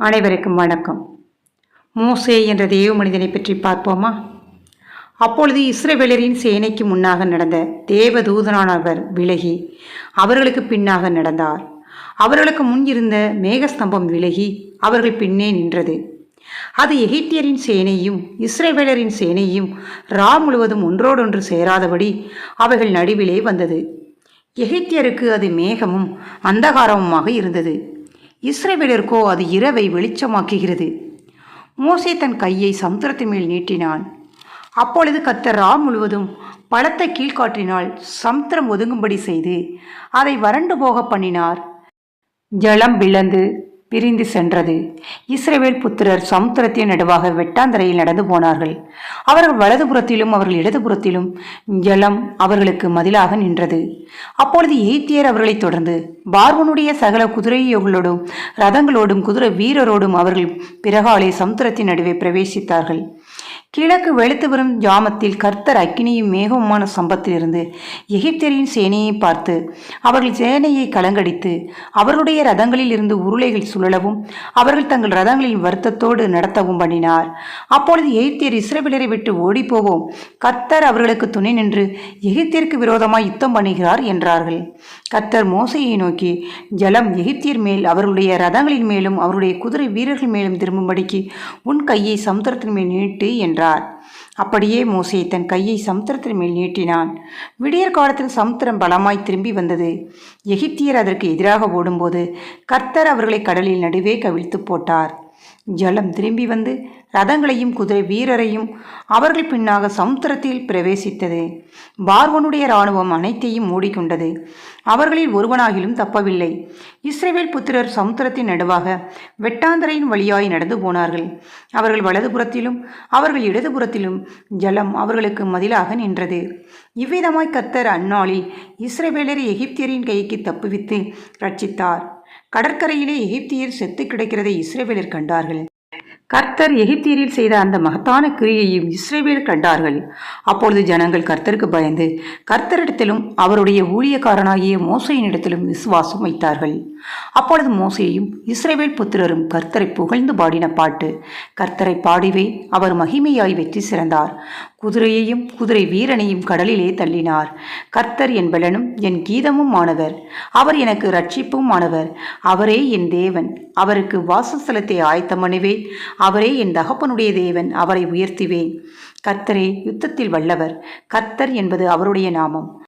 அனைவருக்கும் வணக்கம். மோசே என்ற தெய்வ மனிதனை பற்றி பார்ப்போமா? அப்பொழுது இஸ்ரேவேலரின் சேனைக்கு முன்னாக நடந்த தேவதூதனானவர் விலகி அவர்களுக்கு பின்னாக நடந்தார். அவர்களுக்கு முன் இருந்த மேகஸ்தம்பம் விலகி அவர்கள் பின்னே நின்றது. அது எகிப்தியரின் சேனையும் இஸ்ரேவேலரின் சேனையும் ரா முழுவதும் ஒன்றோடொன்று சேராதபடி அவைகள் நடுவிலே வந்தது. எகிப்தியருக்கு அது மேகமும் அந்தகாரமுமாக இருந்தது. இஸ்ரேவேலருக்கோ அது இரவை வெளிச்சமாக்குகிறது. மோசே தன் கையை சமுத்திரத்தின் மேல் நீட்டினான். அப்பொழுது கத்தர் ரா முழுவதும் பலத்த கீழ்காற்றினால் சமுத்திரம் ஒதுங்கும்படி செய்து அதை வறண்டு போக பண்ணினார். ஜலம் பிளந்து பிரிந்து சென்றது. இஸ்ரேவேல் புத்திரர் சமுத்திரத்தின் நடுவாக வெட்டாந்தரையில் நடந்து போனார்கள். அவர்கள் வலதுபுறத்திலும் அவர்கள் இடதுபுறத்திலும் ஜலம் அவர்களுக்கு மதிலாக நின்றது. அப்பொழுது எய்த்தியர் அவர்களைத் தொடர்ந்து பார்வனுடைய சகல குதிரையோகளோடும் ரதங்களோடும் குதிரை வீரரோடும் அவர்கள் பிறகாலே சமுத்திரத்தின் நடுவே பிரவேசித்தார்கள். கிழக்கு வெளுத்து வரும் ஜாமத்தில் கர்த்தர் அக்கினியும் மேகமுமான சம்பத்திலிருந்து எகிப்தியரின் சேனையை பார்த்து அவர்கள் சேனையை கலங்கடித்து அவர்களுடைய ரதங்களில் இருந்து உருளைகள் சுழலவும் அவர்கள் தங்கள் ரதங்களில் வருத்தத்தோடு நடத்தவும் பண்ணினார். அப்பொழுது எகிப்தியர் இஸ்ரேபிலரை விட்டு ஓடிப்போவோம். கர்த்தர் அவர்களுக்கு துணை நின்று எகிப்தியருக்கு விரோதமாய் யுத்தம் பண்ணுகிறார் என்றார்கள். கர்த்தர் மோசையை நோக்கி ஜலம் எகிப்தியர் மேல் அவர்களுடைய ரதங்களின் மேலும் அவருடைய குதிரை வீரர்கள் மேலும் திரும்பும்படிக்கு உன் கையை சமுத்திரத்தின் மேல் நீட்டு என்றார். அப்படியே மோசே தன் கையை சமுத்திரத்தின் மேல் நீட்டினான். விடியற் காலத்தில் சமுத்திரம் பலமாய் திரும்பி வந்தது. எகிப்தியர் அதற்கு எதிராக ஓடும்போது கர்த்தர் அவர்களை கடலில் நடுவே கவிழ்த்து போட்டார். ஜலம் திரும்பி வந்து ரதங்களையும் குதிரை வீரரையும் அவர்கள் பின்னாக சமுத்திரத்தில் பிரவேசித்தது. பார்வனுடைய இராணுவம் அனைத்தையும் மூடிக்கொண்டது. அவர்களில் ஒருவனாகிலும் தப்பவில்லை. இஸ்ரேவேல் புத்திரர் சமுத்திரத்தின் நடுவாக வெட்டாந்தரையின் வழியாய் நடந்து போனார்கள். அவர்கள் வலதுபுறத்திலும் அவர்கள் இடதுபுறத்திலும் ஜலம் அவர்களுக்கு மதிலாக நின்றது. இவ்விதமாய் கத்தர் அந்நாளில் இஸ்ரேவேலரை எகிப்தியரின் கைக்கு தப்புவித்து ரட்சித்தார். கடற்கரையிலே எகிப்தியர் செத்து கிடக்கிறதை இஸ்ரேவேலர் கண்டார்கள். கர்த்தர் எகிப்தியரில் செய்த அந்த மகத்தான கிரியையும் இஸ்ரேவேல் கண்டார்கள். அப்பொழுது ஜனங்கள் கர்த்தருக்கு பயந்து கர்த்தரிடத்திலும் அவருடைய ஊழியக்காரனாகிய மோசையினிடத்திலும் விசுவாசம் வைத்தார்கள். அப்பொழுது மோசையையும் இஸ்ரேவேல் புத்திரரும் கர்த்தரை புகழ்ந்து பாடின பாட்டு கர்த்தரை பாடிவே அவர் மகிமையாய் வெற்றி சிறந்தார். குதிரையையும் குதிரை வீரனையும் கடலிலே தள்ளினார். கர்த்தர் என் பலனும் என் கீதமும் ஆனவர். அவர் எனக்கு ரட்சிப்பும் ஆனவர். அவரே என் தேவன். அவருக்கு வாசஸ்தலத்தை ஆயத்தம் பண்ணுவேன் அவரே என் தகப்பனுடைய தேவன். அவரை உயர்த்துவேன். கர்த்தரே யுத்தத்தில் வல்லவர். கர்த்தர் என்பது அவருடைய நாமம்.